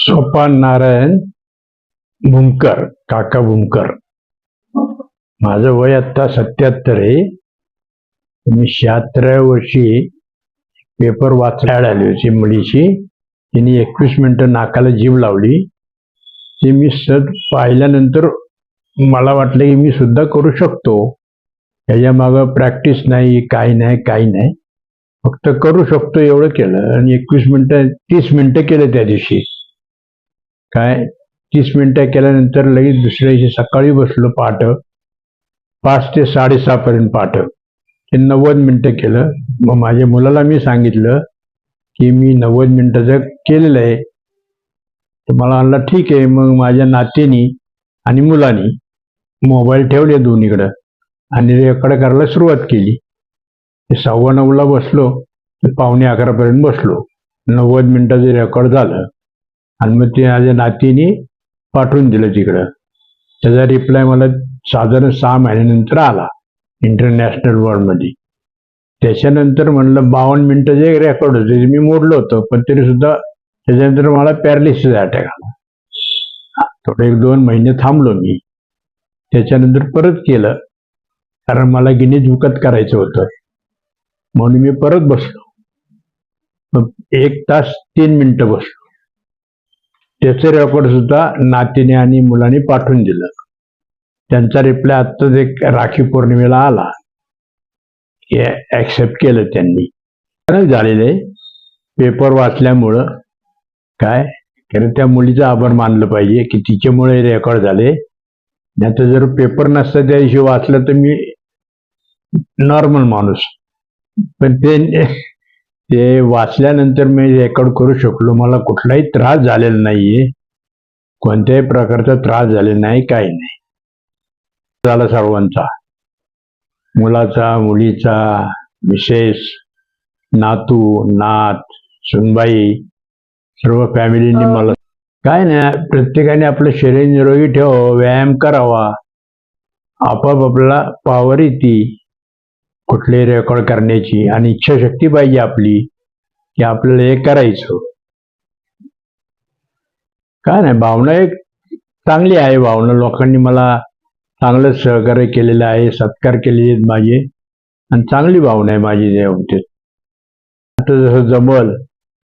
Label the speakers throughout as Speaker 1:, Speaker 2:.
Speaker 1: सोपान नारायण भूमकर काका भूमकर माझं वय आत्ता सत्याहत्तर आहे. मी शहात्तराव्या वर्षी पेपर वाचायला आली होती मुलीची तिने एकवीस मिनटं नाकाला जीव लावली. ते मी सत पाहिल्यानंतर मला वाटलं की मी सुद्धा करू शकतो. याच्या मागं प्रॅक्टिस नाही काही नाही काही नाही. फक्त करू शकतो एवढं केलं. आणि एकवीस मिनटं तीस मिनिटं केलं त्या दिवशी. काय? तीस मिनटं केल्यानंतर लगेच दुसऱ्या दिवशी सकाळी बसलो पाठ पाच ते साडेसहापर्यंत पाठ ते नव्वद मिनटं केलं. मग माझ्या मुलाला मी सांगितलं की मी नव्वद मिनिटाचं केलेलं आहे तर मला म्हणलं ठीक आहे. मग माझ्या नातेनी आणि मुलानी मोबाईल ठेवले दोन्हीकडं आणि रेकॉर्ड करायला सुरुवात केली. सव्वा नऊला बसलो. तर पावणे अकरापर्यंत बसलो. नव्वद मिनटाचं रेकॉर्ड झालं आणि मग ते माझ्या नातीने पाठवून दिलं तिकडं. त्याचा रिप्लाय मला साधारण सहा महिन्यानंतर आला इंटरनॅशनल वर्ल्डमध्ये त्याच्यानंतर म्हणलं बावन्न मिनटं जे रेकॉर्ड होते ते मी मोडलं होतं पण तरी सुद्धा त्याच्यानंतर मला पॅरालिसिसचा अटॅक आला. हा, थोडे एक दोन महिने थांबलो मी. त्याच्यानंतर परत केलं कारण मला गिनीज विकत करायचं होतं. म्हणून मी परत बसलो. मग एक तास तीन मिनटं बसलो. त्याचं रेकॉर्ड सुद्धा नातीने आणि मुलांनी पाठवून दिलं. त्यांचा रिप्लाय आत्ताच एक राखी पौर्णिमेला आला. हे ऍक्सेप्ट केलं त्यांनी. खरंच पेपर वाचल्यामुळं काय? कारण त्या मुलीचं आभार मानलं पाहिजे की तिच्यामुळे रेकॉर्ड झाले. नाही तर जर पेपर नसता त्या दिवशी वाचलं तर मी नॉर्मल माणूस. पण ते ते वाचल्यानंतर मी रेकॉर्ड करू शकलो. मला कुठलाही त्रास झालेला नाहीये. कोणत्याही प्रकारचा त्रास झालेला नाही काही नाही. झाला सर्वांचा. मुलाचा मुलीचा मिसेस नातू नात सुनबाई सर्व फॅमिलीने मला काय नाही प्रत्येकाने आपलं शरीर निरोगी ठेवावं व्यायाम करावा. आपोआप आपल्याला पावर येते. कुठले रेकॉर्ड करण्याची आणि इच्छाशक्ती पाहिजे आपली की आपल्याला हे करायचं. काय नाही भावना एक चांगली आहे. भावना लोकांनी मला चांगलं सहकार्य केलेलं आहे सत्कार केलेले आहेत माझे. आणि चांगली भावना आहे माझी त्या बाबतीत आता जसं जमल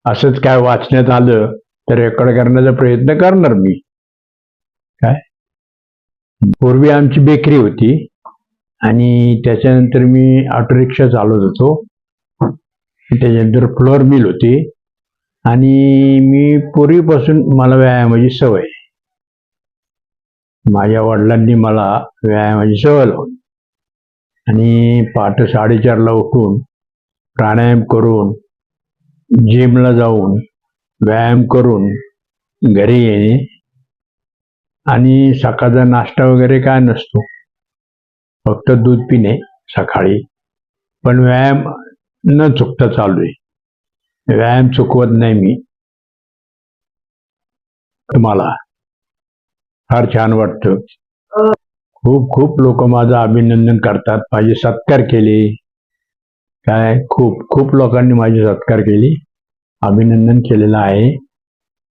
Speaker 1: असंच काय वाचण्यात आलं तर रेकॉर्ड करण्याचा प्रयत्न करणार मी. काय? पूर्वी आमची बेकरी होती. आणि त्याच्यानंतर मी ऑटो रिक्षा चालवत होतो. त्याच्यानंतर फ्लोअर मिल होती. आणि मी पूर्वीपासून मला व्यायामाची सवय माझ्या वडिलांनी मला व्यायामाची सवय लावली. आणि पहाटे साडेचारला उठून प्राणायाम करून जिमला जाऊन व्यायाम करून घरी येणे. आणि सकाळचा नाश्ता वगैरे काय नसतो. फक्त दूध पिणे सकाळी. पण व्यायाम न चुकता चालू आहे. व्यायाम चुकवत नाही मी. तुम्हाला. फार छान वाटतं. खूप खूप लोक माझं अभिनंदन करतात. माझे सत्कार केले. काय? खूप खूप लोकांनी माझी सत्कार केली. अभिनंदन केलेलं आहे.